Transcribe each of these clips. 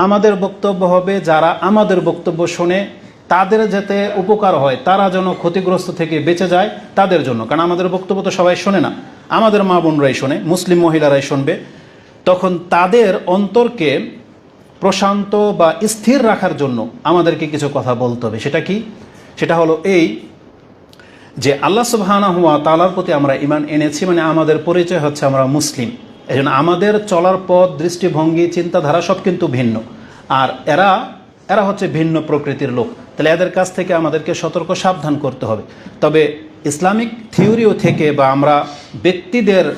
আমাদের বক্তব্য হবে, যারা আমাদের বক্তব্য শোনে, তাদের যাতে উপকার হয়, তারা যেন ক্ষতিগ্রস্ত থেকে বেঁচে যায়, তাদের জন্য। কারণ আমাদের বক্তব্য তো সবাই শোনে না। আমাদের মা বোনরাই শোনে, মুসলিম মহিলারাই শুনবে। তখন তাদের অন্তরকে প্রশান্ত বা স্থির রাখার জন্য আমাদেরকে কিছু কথা বলতে হবে। সেটা কি? সেটা হলো এই যে আল্লাহ সুবহানা হুয়া তালার প্রতি আমরা ইমান এনেছি মানে আমাদের পরিচয় হচ্ছে আমরা মুসলিম। এই আমাদের চলার পথ, দৃষ্টিভঙ্গি, চিন্তাধারা সব কিন্তু ভিন্ন। আর এরা এরা হচ্ছে ভিন্ন প্রকৃতির লোক। তাহলে এদের কাছ থেকে আমাদেরকে সতর্ক, সাবধান করতে হবে। তবে ইসলামিক থিওরিও থেকে বা আমরা ব্যক্তিদের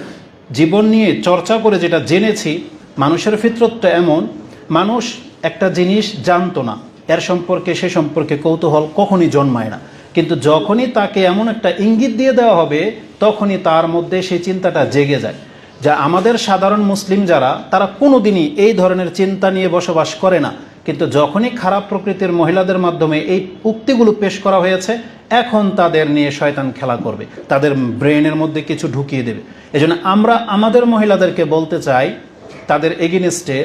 জীবন নিয়ে চর্চা করে যেটা জেনেছি, মানুষের ফিতরতটা এমন, মানুষ একটা জিনিস জানতো না। এর সম্পর্কে, সে সম্পর্কে কৌতূহল কখনই জন্মায় না। কিন্তু যখনই তাকে এমন একটা ইঙ্গিত দিয়ে দেওয়া হবে, তখনই তার মধ্যে সেই চিন্তাটা জেগে যায়। যা আমাদের সাধারণ মুসলিম যারা, তারা কোনোদিনই এই ধরনের চিন্তা নিয়ে বসবাস করে না। কিন্তু যখনই খারাপ প্রকৃতির মহিলাদের মাধ্যমে এই উক্তিগুলো পেশ করা হয়েছে, এখন তাদের নিয়ে শয়তান খেলা করবে। তাদের ব্রেনের মধ্যে কিছু ঢুকিয়ে দেবে। এজন্য আমরা আমাদের মহিলাদেরকে বলতে চাই, তাদের এগেনিস্টে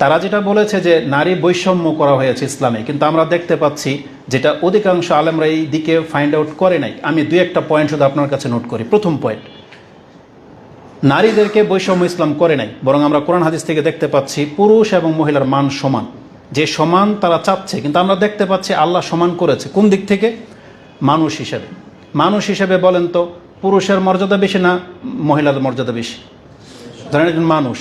তারা যেটা বলেছে যে নারী বৈষম্য করা হয়েছে ইসলামে, কিন্তু আমরা দেখতে পাচ্ছি যেটা অধিকাংশ আলেমরা এই দিকে ফাইন্ড আউট করে নাই। আমি দুই একটা পয়েন্ট শুধু আপনার কাছে নোট করি। প্রথম পয়েন্ট নারীদেরকে বৈষম্য ইসলাম করে নাই, বরং আমরা কোরআন হাদিস থেকে দেখতে পাচ্ছি পুরুষ এবং মহিলার মান সমান। যে সমান তারা চাচ্ছে, কিন্তু আমরা দেখতে পাচ্ছি আল্লাহ সমান করেছে। কোন দিক থেকে? মানুষ হিসেবে। মানুষ হিসেবে বলেন তো, পুরুষের মর্যাদা বেশি না মহিলার মর্যাদা বেশি? ধরেন একজন মানুষ,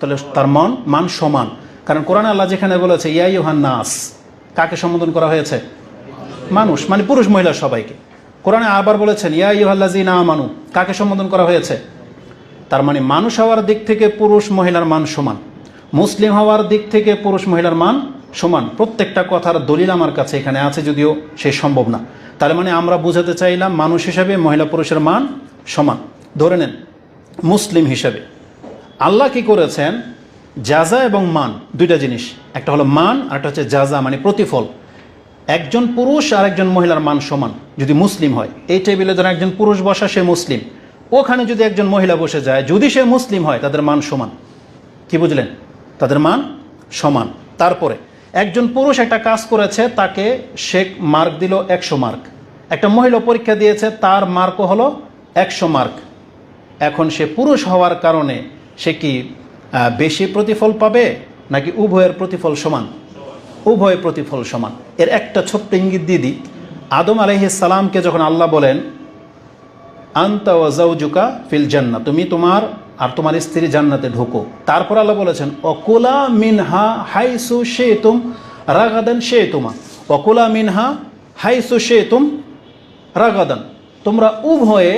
তাহলে তার মন, মান সমান। কারণ কোরআন আল্লাহ যেখানে বলেছে ইয়াই ইউহান নাস, কাকে সম্বোধন করা হয়েছে? মানুষ মানে পুরুষ মহিলা সবাইকে। কোরআনে আবার বলেছেন, ইয়া ইউহাল্লাজি না মানু কাকে সম্বোধন করা হয়েছে? তার মানে মানুষ হওয়ার দিক থেকে পুরুষ মহিলার মান সমান। মুসলিম হওয়ার দিক থেকে পুরুষ মহিলার মান সমান। প্রত্যেকটা কথার দলিল আমার কাছে এখানে আছে, যদিও সে সম্ভব না। তার মানে আমরা বুঝাতে চাইলাম মানুষ হিসাবে মহিলা পুরুষের মান সমান। ধরে নেন, মুসলিম হিসাবে। আল্লাহ কি করেছেন? জাজা এবং মান, দুইটা জিনিস। একটা হলো মান, আর একটা হচ্ছে জাজা মানে প্রতিফল। একজন পুরুষ আর একজন মহিলার মান সমান, যদি মুসলিম হয়। এই টেবিলে ধরেন একজন পুরুষ বসা, সে মুসলিম। ওখানে যদি একজন মহিলা বসে যায়, যদি সে মুসলিম হয়, তাদের মান সমান। কি বুঝলেন? তাদের মান সমান। তারপরে একজন পুরুষ একটা কাজ করেছে, তাকে সে মার্ক দিল একশো মার্ক। একটা মহিলা পরীক্ষা দিয়েছে, তার মার্কও হলো একশো মার্ক। এখন সে পুরুষ হওয়ার কারণে সে কি বেশি প্রতিফল পাবে, নাকি উভয়ের প্রতিফল সমান? উভয় প্রতিফল সমান। এর একটা ছোট্ট ইঙ্গিত দিদি আদম আলহিস সালামকে যখন আল্লাহ বলেন আন্তা ফিল জান্না তুমি তোমার আর তোমার স্ত্রী জান্নাতে ঢোকো। তারপর আল্লাহ বলেছেন, অকুলা মিনহা হাইসু শে তুম রাগাদান শে তুমা অকুলা মিনহা হাইসু শে তুম রাগাদান, তোমরা উভয়ে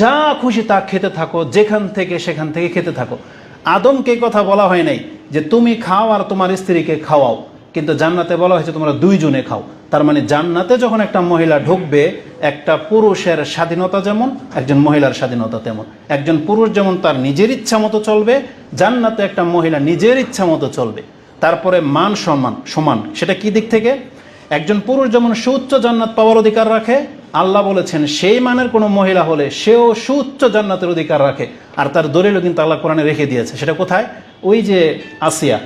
যা খুশি তা খেতে থাকো, যেখান থেকে সেখান থেকে খেতে থাকো। আদমকে কথা বলা হয় নাই যে, তুমি খাও আর তোমার স্ত্রীকে খাওয়াও। কিন্তু জান্নাতে বলা হয়েছে তোমরা দুইজনে খাও। তার মানে জান্নাতে যখন একটা মহিলা ঢুকবে, একটা পুরুষের স্বাধীনতা যেমন, একজন মহিলার স্বাধীনতা তেমন। একজন পুরুষ যেমন তার নিজের ইচ্ছা মতো চলবে, জান্নাতে একটা মহিলা নিজের ইচ্ছা মতো চলবে। তারপরে মান সম্মান, সমান, সেটা কি দিক থেকে? একজন পুরুষ যেমন সুউচ্চ জান্নাত পাওয়ার অধিকার রাখে, আল্লাহ বলেছেন সেই মানের কোনো মহিলা হলে সেও সুউচ্চ জান্নাতের অধিকার রাখে। আর তার দলিলও কিন্তু আল্লাহ কোরআনে রেখে দিয়েছে। সেটা কোথায়? ওই যে আসিয়া।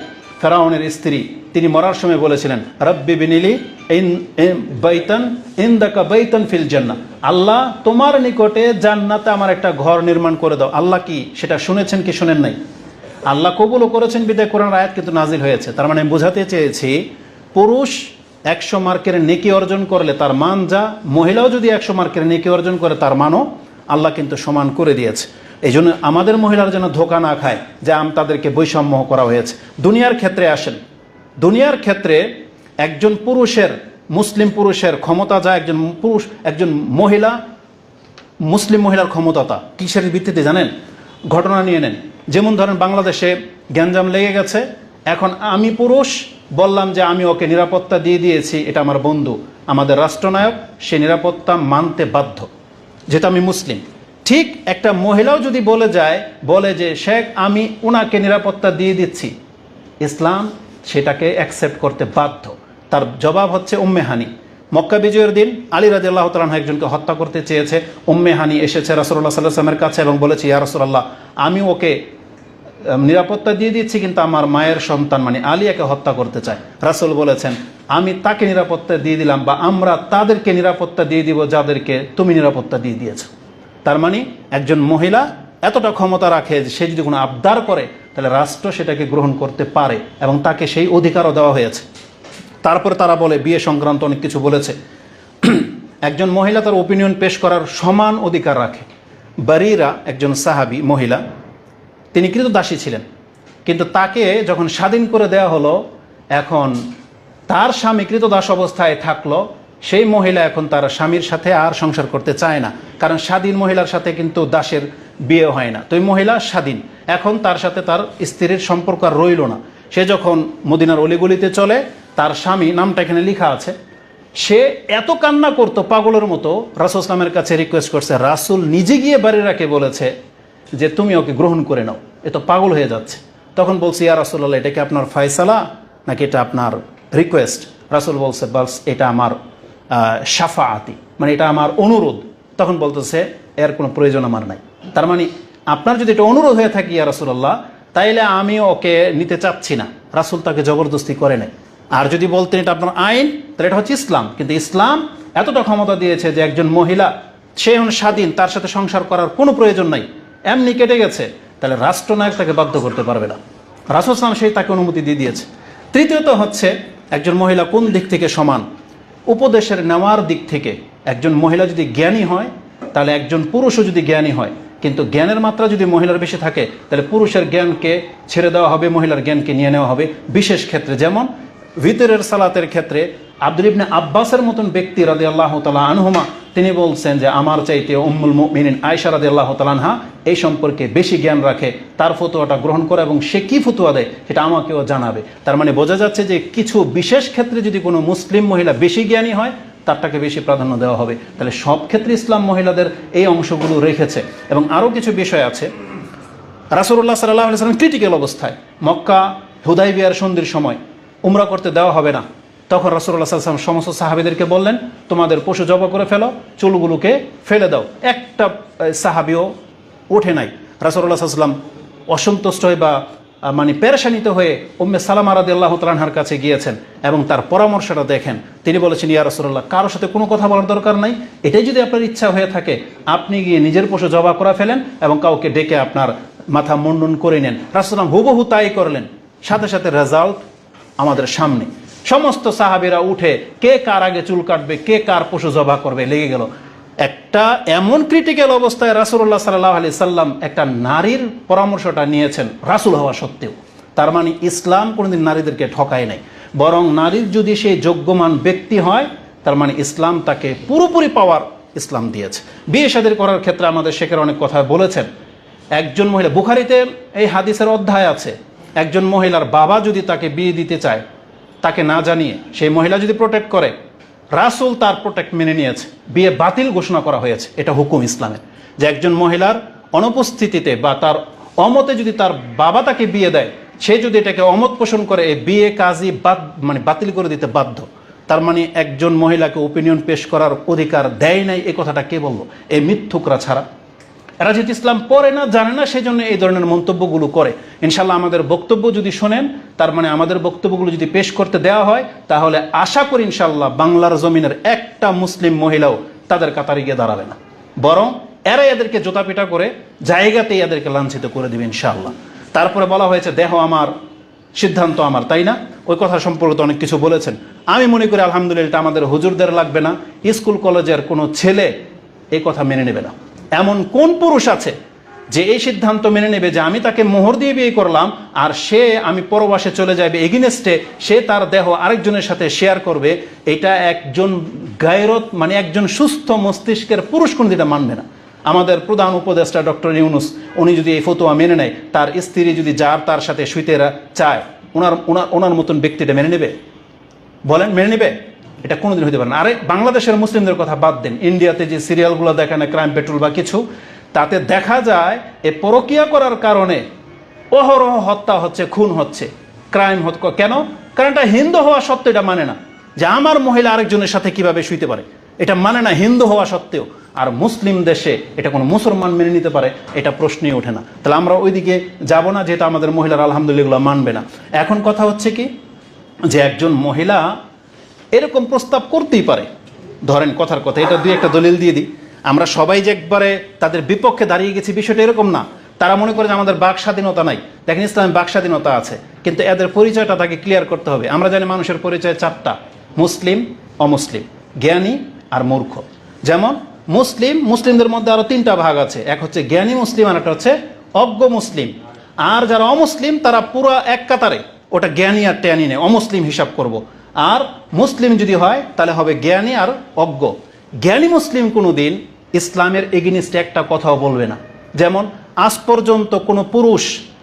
ফেরাউনের স্ত্রী। তিনি মরার সময় বলেছিলেন, রব্বি বিনিলি ইন ইন- ইন্দাকা বাইতান ফিল জান্না আল্লাহ তোমার নিকটে জান্নাতে আমার একটা ঘর নির্মাণ করে দাও। আল্লাহ কি সেটা শুনেছেন কি শুনেন নাই? আল্লাহ কবুলও করেছেন বিদায় কোরআন আয়াত কিন্তু নাজিল হয়েছে। তার মানে বোঝাতে চেয়েছি, পুরুষ একশো মার্কের নেকি অর্জন করলে তার মান যা, মহিলাও যদি একশো মার্কের নেকি অর্জন করে তার মানও আল্লাহ কিন্তু সমান করে দিয়েছে। এই জন্য আমাদের মহিলার যেন ধোকা না খায় যে আম তাদেরকে বৈষম্য করা হয়েছে। দুনিয়ার ক্ষেত্রে আসেন। দুনিয়ার ক্ষেত্রে একজন পুরুষের, মুসলিম পুরুষের ক্ষমতা যা, একজন পুরুষ, একজন মহিলা, মুসলিম মহিলার ক্ষমতাটা কিসের ভিত্তিতে জানেন? ঘটনা নিয়ে নেন। যেমন ধরেন বাংলাদেশে গ্যাঞ্জাম লেগে গেছে। এখন আমি পুরুষ, বললাম যে আমি ওকে নিরাপত্তা দিয়ে দিয়েছি, এটা আমার বন্ধু। আমাদের রাষ্ট্রনায়ক, সে নিরাপত্তা মানতে বাধ্য। যেহেতু আমি মুসলিম। ঠিক একটা মহিলাও যদি বলে যায়, বলে যে, শেখ, আমি উনাকে নিরাপত্তা দিয়ে দিচ্ছি। ইসলাম সেটাকে অ্যাকসেপ্ট করতে বাধ্য। তার জবাব হচ্ছে উম্মেহানি মক্কা বিজয়ের দিন আলী রাজি আল্লাহ তালাহ একজনকে হত্যা করতে চেয়েছে। উম্মেহানি এসেছে রাসুল্লাহ সাল্লামের কাছে এবং বলেছে, ইয়া রসুল্লাহ আমি ওকে নিরাপত্তা দিয়ে দিচ্ছি, কিন্তু আমার মায়ের সন্তান মানে আলিয়াকে হত্যা করতে চায়। রাসুল বলেছেন, আমি তাকে নিরাপত্তা দিয়ে দিলাম বা আমরা তাদেরকে নিরাপত্তা দিয়ে দিব যাদেরকে তুমি নিরাপত্তা দিয়ে দিয়েছ। তার মানে একজন মহিলা এতটা ক্ষমতা রাখে যে সে যদি কোনো আবদার করে, তাহলে রাষ্ট্র সেটাকে গ্রহণ করতে পারে এবং তাকে সেই অধিকারও দেওয়া হয়েছে। তারপরে তারা বলে, বিয়ে সংক্রান্ত অনেক কিছু বলেছে। একজন মহিলা তার ওপিনিয়ন পেশ করার সমান অধিকার রাখে। বারিরা একজন সাহাবি মহিলা, তিনি কিন্তু দাসী ছিলেন। কিন্তু তাকে যখন স্বাধীন করে দেওয়া হলো, এখন তার স্বামী কৃতদাস অবস্থায় থাকল সেই মহিলা এখন তার স্বামীর সাথে আর সংসার করতে চায় না। কারণ স্বাধীন মহিলার সাথে কিন্তু দাসের বিয়ে হয় না। তো এই মহিলা স্বাধীন। এখন তার সাথে তার স্ত্রীর সম্পর্ক আর রইল না। সে যখন মদিনার অলিগলিতে চলে, তার স্বামী, নামটা এখানে লেখা আছে, সে এত কান্না করতো পাগলের মতো, রাসুল ইসলামের কাছে রিকোয়েস্ট করছে, রাসুল নিজে গিয়ে বাড়িরাকে বলেছে যে তুমি ওকে গ্রহণ করে নাও। এ তো পাগল হয়ে যাচ্ছে। তখন বলছি, ইয়া রাসুল্লাহ এটা কি আপনার ফয়সালা নাকি এটা আপনার রিকোয়েস্ট রাসুল বলছে, বাস, এটা আমার সাফা আতি মানে এটা আমার অনুরোধ। তখন বলতেছে, এর কোনো প্রয়োজন আমার নাই। তার মানে আপনার যদি এটা অনুরোধ হয়ে থাকে, ইয়া রাসুল্লাহ তাইলে আমি ওকে নিতে চাচ্ছি না। রাসুল তাকে জবরদস্তি করে নেয় আর যদি বলতেন এটা আপনার আইন, তাহলে এটা হচ্ছে ইসলাম। কিন্তু ইসলাম এতটা ক্ষমতা দিয়েছে যে একজন মহিলা, সে এখন স্বাধীন, তার সাথে সংসার করার কোনো প্রয়োজন নাই। এমনি কেটে গেছে, তাহলে রাষ্ট্রনায়ক তাকে বাধ্য করতে পারবে না। রাসুল ইসলাম সেই তাকে অনুমতি দিয়ে দিয়েছে। তৃতীয়ত হচ্ছে, একজন মহিলা কোন দিক থেকে সমান? উপদেশের নেওয়ার দিক থেকে একজন মহিলা যদি জ্ঞানী হয়, তাহলে একজন পুরুষও যদি জ্ঞানী হয়, কিন্তু জ্ঞানের মাত্রা যদি মহিলার বেশি থাকে, তাহলে পুরুষের জ্ঞানকে ছেড়ে দেওয়া হবে, মহিলার জ্ঞানকে নিয়ে নেওয়া হবে। বিশেষ ক্ষেত্রে যেমন ভিতরের সালাতের ক্ষেত্রে আব্দুল ইবনে আব্বাসের মতন ব্যক্তি রাদে আল্লাহ তালা আনহুমা তিনি বলছেন যে, আমার চাইতে উম্মুল মিনিন আয়সা রাদে আল্লাহ তালানহা এই সম্পর্কে বেশি জ্ঞান রাখে, তার ফতুয়াটা গ্রহণ করে এবং সে কী ফতুয়া দেয় সেটা আমাকেও জানাবে। তার মানে বোঝা যাচ্ছে যে, কিছু বিশেষ ক্ষেত্রে যদি কোনো মুসলিম মহিলা বেশি জ্ঞানী হয়, তারটাকে বেশি প্রাধান্য দেওয়া হবে। তাহলে সব ক্ষেত্রে ইসলাম মহিলাদের এই অংশগুলো রেখেছে। এবং আরও কিছু বিষয় আছে। রাসুল্লাহ সাল্লাহ সাল্লাম ক্রিটিক্যাল অবস্থায়। মক্কা হুদাই বিয়ার সন্ধির সময়। উমরা করতে দেওয়া হবে না। তখন রাসুল্লাহ সাল্লাম সমস্ত সাহাবিদেরকে বললেন, তোমাদের পশু জবা করে ফেলো, চুলগুলোকে ফেলে দাও। একটা সাহাবিও ওঠে নাই। রাসুল্লাহ সাল্লাম অসন্তুষ্ট হয়ে বা মানে পেরেশানিত হয়ে উম্মে সালাম আরাদি আল্লাহ তালাহার কাছে গিয়েছেন এবং তার পরামর্শটা দেখেন। তিনি বলেছেন, ইয়া রসুল্লাহ কারোর সাথে কোনো কথা বলার দরকার নাই। এটাই যদি আপনার ইচ্ছা হয়ে থাকে, আপনি গিয়ে নিজের পশু জবা করা ফেলেন এবং কাউকে ডেকে আপনার মাথা মুন্ডন করে নেন। রাসুলাম হুবহু তাই করলেন। সাথে সাথে রেজাল্ট আমাদের সামনে। সমস্ত সাহাবিরা উঠে কে কার আগে চুল কাটবে, কে কার পশু জবা করবে, লেগে গেল। একটা এমন ক্রিটিক্যাল অবস্থায় রাসুল্লাহ সাল্লাহ আলি সাল্লাম একটা নারীর পরামর্শটা নিয়েছেন রাসুল হওয়া সত্ত্বেও। তার মানে ইসলাম কোনোদিন নারীদেরকে ঠকায় নাই। বরং নারীর যদি সেই যোগ্যমান ব্যক্তি হয়, তার মানে ইসলাম তাকে পুরোপুরি পাওয়ার ইসলাম দিয়েছে। বিয়ে শাদের করার ক্ষেত্রে আমাদের শেখের অনেক কথা বলেছেন। একজন মহিলা, বুখারিতে এই হাদিসের অধ্যায় আছে, একজন মহিলার বাবা যদি তাকে বিয়ে দিতে চায় তাকে না জানিয়ে সেই মহিলা যদি প্রোটেক্ট করে, রাসুল তার প্রোটেক্ট মেনে নিয়েছে। বিয়ে বাতিল ঘোষণা করা হয়েছে। এটা হুকুম ইসলামের। যে একজন মহিলার অনুপস্থিতিতে বা তার অমতে যদি তার বাবা তাকে বিয়ে দেয়, সে যদি এটাকে অমত পোষণ করে এই বিয়ে কাজই বাদ মানে বাতিল করে দিতে বাধ্য। তার মানে একজন মহিলাকে ওপিনিয়ন পেশ করার অধিকার দেয় নাই, এ কথাটা কে বলল? এই মিথ্যুকরা ছাড়া। এরা যেহেতু ইসলাম পড়ে না, জানে না সেই জন্য এই ধরনের মন্তব্যগুলো করে। ইনশাল্লাহ আমাদের বক্তব্য যদি শোনেন, তার মানে আমাদের বক্তব্যগুলো যদি পেশ করতে দেওয়া হয়, তাহলে আশা করি ইনশাল্লাহ বাংলার জমিনের একটা মুসলিম মহিলাও তাদের কাতারে গিয়ে দাঁড়াবে না। বরং এরা এদেরকে জোতাপিটা করে জায়গাতেই এদেরকে লাঞ্ছিত করে দেবে ইনশাআল্লাহ। তারপরে বলা হয়েছে, দেহ আমার, সিদ্ধান্ত আমার তাই না? ওই কথা সম্পর্কে অনেক কিছু বলেছেন। আমি মনে করি আলহামদুলিল্লাহ আমাদের হুজুরদের লাগবে না। স্কুল, কলেজের কোনো ছেলে এই কথা মেনে নেবে না। এমন কোন পুরুষ আছে যে এই সিদ্ধান্ত মেনে নেবে যে আমি তাকে মোহর দিয়ে বিয়ে করলাম আর সে আমি পরবাসে চলে যাবে এগিনেস্টে সে তার দেহ আরেকজনের সাথে শেয়ার করবে, এটা একজন গায়রত মানে একজন সুস্থ মস্তিষ্কের পুরুষ কোন এটা মানবে না। আমাদের প্রধান উপদেষ্টা ডক্টর ইউনুস, উনি যদি এই ফতোয়া মেনে নেয়, তার স্ত্রী যদি যার তার সাথে শুইতে চায় ওনার ওনার ওনার মতন ব্যক্তিটা মেনে নেবে? বলেন, মেনে নেবে? এটা কোনোদিন হতে পারে না। আরে, বাংলাদেশের মুসলিমদের কথা বাদ দেন। ইন্ডিয়াতে যে সিরিয়ালগুলো দেখেন ক্রাইম পেট্রোল বা কিছু, তাতে দেখা যায় এ পরকিয়া করার কারণে অহরহ হত্যা হচ্ছে, খুন হচ্ছে। ক্রাইম হচ্ছে কেন? কারণ এটা হিন্দু হওয়া সত্ত্বেও এটা মানে না। যে আমার মহিলা আরেকজনের সাথে কীভাবে শুইতে পারে, এটা মানে না, হিন্দু হওয়া সত্ত্বেও। আর মুসলিম দেশে এটা কোনো মুসলমান মেনে নিতে পারে, এটা প্রশ্নই ওঠে না। তাহলে আমরা ওইদিকে যাব না, যেহেতু আমাদের মহিলারা আলহামদুলিল্লাহ মানবে না। এখন কথা হচ্ছে কি? যে একজন মহিলা এরকম প্রস্তাব করতেই পারে। ধরেন কথার কথা, এটা দুই একটা দলিল দিয়ে দিই। আমরা সবাই যে একবারে তাদের বিপক্ষে দাঁড়িয়ে গেছি, বিষয়টা এরকম না। তারা মনে করে যে আমাদের বাক স্বাধীনতা নাই। দেখেন ইসলামে বাক স্বাধীনতা আছে, কিন্তু এদের পরিচয়টা তাকে ক্লিয়ার করতে হবে। আমরা জানি মানুষের পরিচয় চারটা, মুসলিম, অমুসলিম, জ্ঞানী আর মূর্খ। যেমন মুসলিম, মুসলিমদের মধ্যে আরও তিনটা ভাগ আছে। এক হচ্ছে জ্ঞানী মুসলিম, আর একটা হচ্ছে অজ্ঞ মুসলিম। আর যারা অমুসলিম, তারা পুরো এক কাতারে। ওটা জ্ঞানী আর ট্যানি নেই, অমুসলিম হিসাব করব। আর মুসলিম যদি হয়, তাহলে হবে জ্ঞানী আর অজ্ঞ। জ্ঞানী মুসলিম কোনো দিন ইসলামের এগেনিস্টে একটা কথাও বলবে না। যেমন, আজ পর্যন্ত কোনো পুরুষ,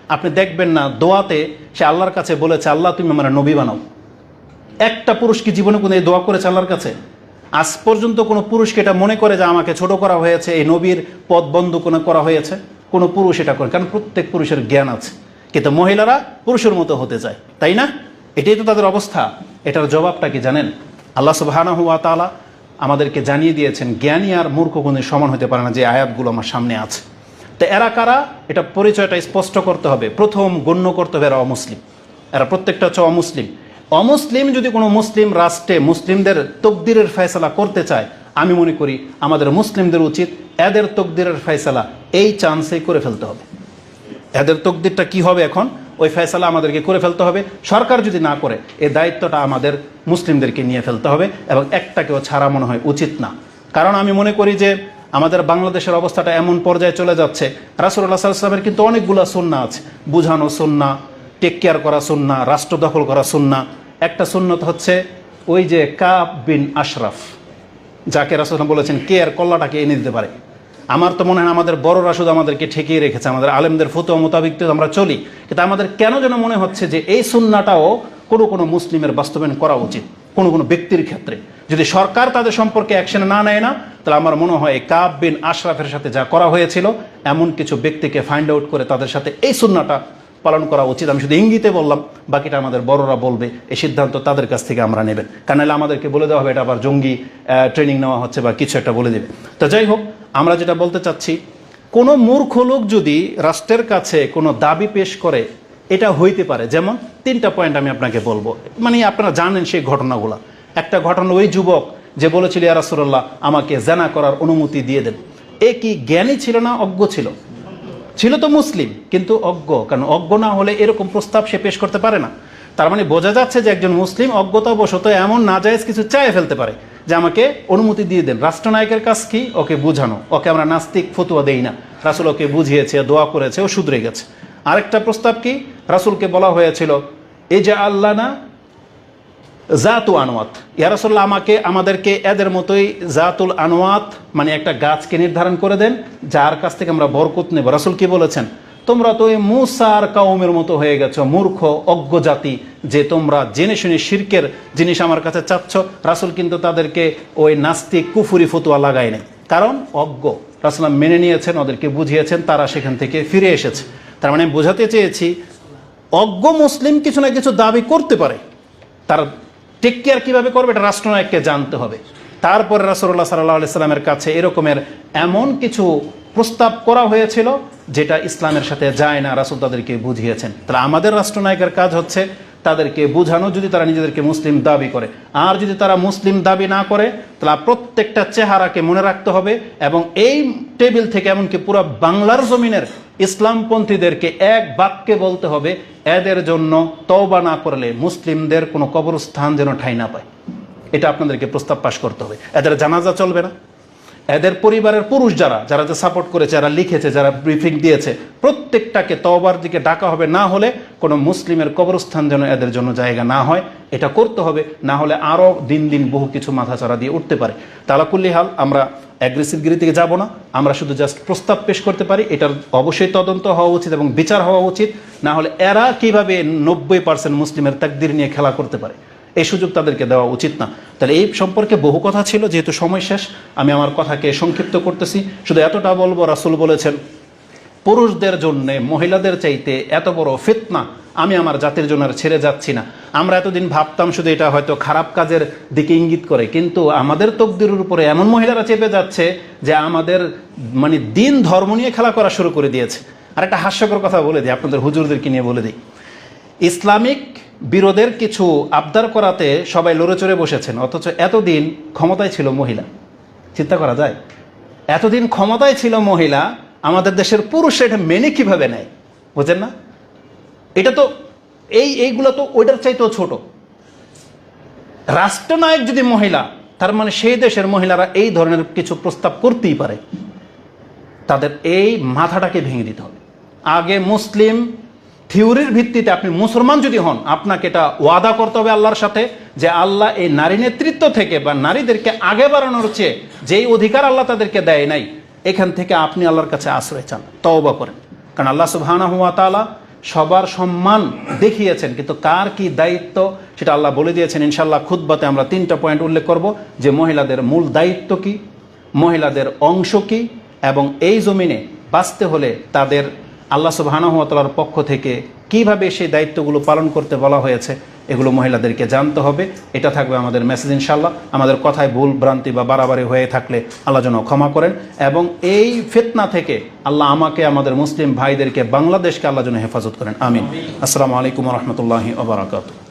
আপনি দেখবেন না, দোয়াতে সে আল্লাহর কাছে বলেছে, আল্লাহ, তুমি আমার নবী বানাও। একটা পুরুষ কি জীবনে কোনো দোয়া করেছে আল্লাহর কাছে? আজ পর্যন্ত কোনো পুরুষকে এটা মনে করে যে, আমাকে ছোট করা হয়েছে, এই নবীর পদ বন্ধ কোনো করা হয়েছে? কোনো পুরুষ এটা করে, কারণ প্রত্যেক পুরুষের জ্ঞান আছে। কিন্তু মহিলারা পুরুষের মতো হতে চায়, তাই না? এটাই তো তাদের অবস্থা। এটার জবাবটা কি জানেন? আল্লাহ সুবাহানা হুয়া তালা আমাদেরকে জানিয়ে দিয়েছেন, জ্ঞানী আর মূর্খ কোনো সমন হতে পারে না, যে আয়াতগুলো আমার সামনে আছে। তো এরা কারা? এটা পরিচয়টা স্পষ্ট করতে হবে। প্রথম গণ্য করতে হবে এরা অমুসলিম। এরা প্রত্যেকটা হচ্ছে অমুসলিম। অমুসলিম যদি কোনো মুসলিম রাষ্ট্রে মুসলিমদের তকদিরের ফয়সালা করতে চায়, আমি মনে করি আমাদের মুসলিমদের উচিত এদের তকদিরের ফয়সালা এই চান্সেই করে ফেলতে হবে। এদের তকদিরটা কি হবে এখন? ওই ফেসলা আমাদেরকে করে ফেলতে হবে। সরকার যদি না করে এই দায়িত্বটা আমাদের মুসলিমদেরকে নিয়ে ফেলতে হবে এবং একটাকেও ছাড়া মনে হয় উচিত না। কারণ আমি মনে করি যে আমাদের বাংলাদেশের অবস্থাটা এমন পর্যায়ে চলে যাচ্ছে। রাসুল্লাহ সাল্লামের কিন্তু অনেকগুলো সন্না আছে। বুঝানো সন্না টেক কেয়ার করা সুন্না রাষ্ট্র দখল করা সুন্না একটা সুন্নত হচ্ছে ওই যে কাব বিন আশরাফ, যাকে রাসুল বলেছেন, কে আর কল্লাটাকে এনে দিতে পারে? আমার তো মনে হয় আমাদের বড়রা শুধু আমাদেরকে ঠেকিয়ে রেখেছে, আমাদের আলেমদের ফতুয়া মোতাবিক তো আমরা চলি। কিন্তু আমাদের কেন যেন মনে হচ্ছে যে এই সুন্নাটাও কোনো কোনো মুসলিমের বাস্তবায়ন করা উচিত, কোনো কোনো ব্যক্তির ক্ষেত্রে। যদি সরকার তাদের সম্পর্কে অ্যাকশন না নেয় না, তাহলে আমার মনে হয় কাব বিন আশরাফের সাথে যা করা হয়েছিল, এমন কিছু ব্যক্তিকে ফাইন্ড আউট করে তাদের সাথে এই সুন্নাটা পালন করা উচিত। আমি শুধু ইঙ্গিতে বললাম, বাকিটা আমাদের বড়রা বলবে, এই সিদ্ধান্ত তাদের কাছ থেকে আমরা নেবেন। কারণ আমাদেরকে বলে দেওয়া হবে, এটা আবার জঙ্গি ট্রেনিং নেওয়া হচ্ছে বা কিছু একটা বলে দেবে। তো যাই হোক আমরা যেটা বলতে চাচ্ছি, কোনো মূর্খ লোক যদি রাষ্ট্রের কাছে কোনো দাবি পেশ করে, এটা হইতে পারে। যেমন তিনটা পয়েন্ট আমি আপনাকে বলব। মানে আপনারা জানেন সেই ঘটনাগুলো। একটা ঘটনা ওই যুবক, যে বলেছিল ইয়ারাসুল্লাহ আমাকে জানা করার অনুমতি দিয়ে দেন। এ কি জ্ঞানী ছিল না অজ্ঞ ছিল? ছিল তো মুসলিম, কিন্তু অজ্ঞ। কারণ অজ্ঞ না হলে এরকম প্রস্তাব সে পেশ করতে পারে না। তার মানে বোঝা যাচ্ছে যে একজন মুসলিম অজ্ঞতাবশত এমন নাজায়েজ কিছু চায় ফেলতে পারে। যে আমাকে অনুমতি দিয়ে দেন, রাষ্ট্রনায়কের কাজ কি? ওকে বুঝানো। ওকে আমরা নাস্তিক ফতুয়া দেই না। রাসুল ওকে বুঝিয়েছে, দোয়া করেছে ও শুধরে গেছে। আরেকটা প্রস্তাব কি? রাসুলকে বলা হয়েছিল এই যে আল্লাহ না জাতু আনোয়াত ইয়ারসল্লাহ আমাকে, আমাদেরকে এদের মতোই জাতুল আনোয়াত মানে একটা গাছকে নির্ধারণ করে দেন, যার কাছ থেকে আমরা বরকত নেব। রাসুল কি বলেছেন? তোমরা তো মুসার কাউমের মতো হয়ে গেছো, মূর্খ, অজ্ঞ জাতি, যে তোমরা জেনে শুনে শির্কের জিনিস আমার কাছে চাচ্ছ। রাসুল কিন্তু তাদেরকে ওই নাস্তিক কুফুরি ফতুয়া লাগায় নেই। কারণ অজ্ঞ। রাসুলাম মেনে নিয়েছেন, ওদেরকে বুঝিয়েছেন, তারা সেখান থেকে ফিরে এসেছে। তার মানে বোঝাতে চেয়েছি, অজ্ঞ মুসলিম কিছু না কিছু দাবি করতে পারে। তার টেক কেয়ার কীভাবে করবে এটা রাষ্ট্রনায়ককে জানতে হবে। তারপরে রাসুল্লাহ সাল্লাহ সাল্লামের কাছে এরকমের এমন কিছু প্রস্তাব করা হয়েছিল যেটা ইসলামের সাথে যায় না, রাসুল তাদেরকে বুঝিয়েছেন। তাহলে আমাদের রাষ্ট্রনায়কের কাজ হচ্ছে তাদেরকে বোঝানো, যদি তারা নিজেদেরকে মুসলিম দাবি করে। আর যদি তারা মুসলিম দাবি না করে, তাহলে প্রত্যেকটা চেহারাকে মনে রাখতে হবে এবং এই টেবিল থেকে এমনকি পুরো বাংলার জমিনের ইসলামপন্থীদেরকে এক বাক্যে বলতে হবে, এদের জন্য তওবা না করলে মুসলিমদের কোনো কবরস্থান যেন ঠাই না পায়। এটা আপনাদেরকে প্রস্তাব পাশ করতে হবে। এদের জানাজা চলবে না। এদের পরিবারের পুরুষ যারা যারা যে সাপোর্ট করেছে, যারা লিখেছে, যারা ব্রিফিং দিয়েছে, প্রত্যেকটাকে তওবার দিকে ডাকা হবে, না হলে কোনো মুসলিমের কবরস্থান যেন এদের জন্য জায়গা না হয়। এটা করতে হবে, না হলে আরও দিন দিন বহু কিছু মাথাচাড়া দিয়ে উঠতে পারে। তালাকুল্লি হাল, আমরা অ্যাগ্রেসিভগিরি থেকে যাব না, আমরা শুধু জাস্ট প্রস্তাব পেশ করতে পারি, এটার অবশ্যই তদন্ত হওয়া উচিত এবং বিচার হওয়া উচিত। না হলে এরা কীভাবে নব্বই পার্সেন্ট মুসলিমের তাকদির নিয়ে খেলা করতে পারে। এই সুযোগ তাদেরকে দেওয়া উচিত না। তাহলে এই সম্পর্কে বহু কথা ছিল, যেহেতু সময় শেষ, আমি আমার কথাকে সংক্ষিপ্ত করতেছি। শুধু এতটা বলব, রাসুল বলেছেন, পুরুষদের জন্য মহিলাদের চাইতে এত বড় ফিতনা আমি আমার জাতির জন্য আর ছেড়ে যাচ্ছি না। আমরা এতদিন ভাবতাম শুধু এটা হয়তো খারাপ কাজের দিকে ইঙ্গিত করে, কিন্তু আমাদের তকদিরের উপরে এমন মহিলারা চেপে যাচ্ছে যে আমাদের মানে দিন ধর্ম নিয়ে খেলা করা শুরু করে দিয়েছে। আর একটা হাস্যকর কথা বলে দিই, আপনাদের হুজুরদেরকে নিয়ে বলে দিই। ইসলামিক বিরোধের কিছু আবদার করাতে সবাই লড়ে চড়ে বসেছেন, অথচ এতদিন ক্ষমতায় ছিল মহিলা। চিন্তা করা যায়? এতদিন ক্ষমতায় ছিল মহিলা, আমাদের দেশের পুরুষ এটা মেনে কীভাবে নেয়? বুঝেন না? এটা তো এই, এইগুলো তো ওইটার চাইতেও ছোট। রাষ্ট্রনায়ক যদি মহিলা, তার মানে সেই দেশের মহিলারা এই ধরনের কিছু প্রস্তাব করতেই পারে। তাদের এই মাথাটাকে ভেঙে দিতে হবে। আগে মুসলিম থিওরির ভিত্তিতে আপনি মুসলমান যদি হন, আপনাকে এটা ওয়াদা করতে হবে আল্লাহর সাথে যে আল্লাহ এই নারী নেতৃত্ব থেকে বা নারীদেরকে আগে বাড়ানোর চেয়ে যেই অধিকার আল্লাহ তাদেরকে দেয় নাই, এখান থেকে আপনি আল্লাহর কাছে আশ্রয় চান, তওবা করেন। কারণ আল্লাহ সুবহানাহু ওয়া তাআলা সবার সম্মান দেখিয়েছেন, কিন্তু কার কি দায়িত্ব সেটা আল্লাহ বলে দিয়েছেন। ইনশাল্লাহ খুদ্বাতে আমরা তিনটা পয়েন্ট উল্লেখ করব, যে মহিলাদের মূল দায়িত্ব কি, মহিলাদের অংশ কি, এবং এই জমিনে বাঁচতে হলে তাদের আল্লাহ সুবাহানহতালার পক্ষ থেকে কীভাবে সেই দায়িত্বগুলো পালন করতে বলা হয়েছে, এগুলো মহিলাদেরকে জানতে হবে। এটা থাকবে আমাদের মেসেজ ইনশাল্লাহ আমাদের কথায় ভুল, ভ্রান্তি বা বাড়াবাড়ি হয়ে থাকলে আল্লাহ যেন ক্ষমা করেন এবং এই ফেতনা থেকে আল্লাহ আমাকে, আমাদের মুসলিম ভাইদেরকে, বাংলাদেশকে আল্লাহ যেন হেফাজত করেন। আমিন। আসসালামু আলাইকুম রহমতুল্লাহি ওবরাকাতু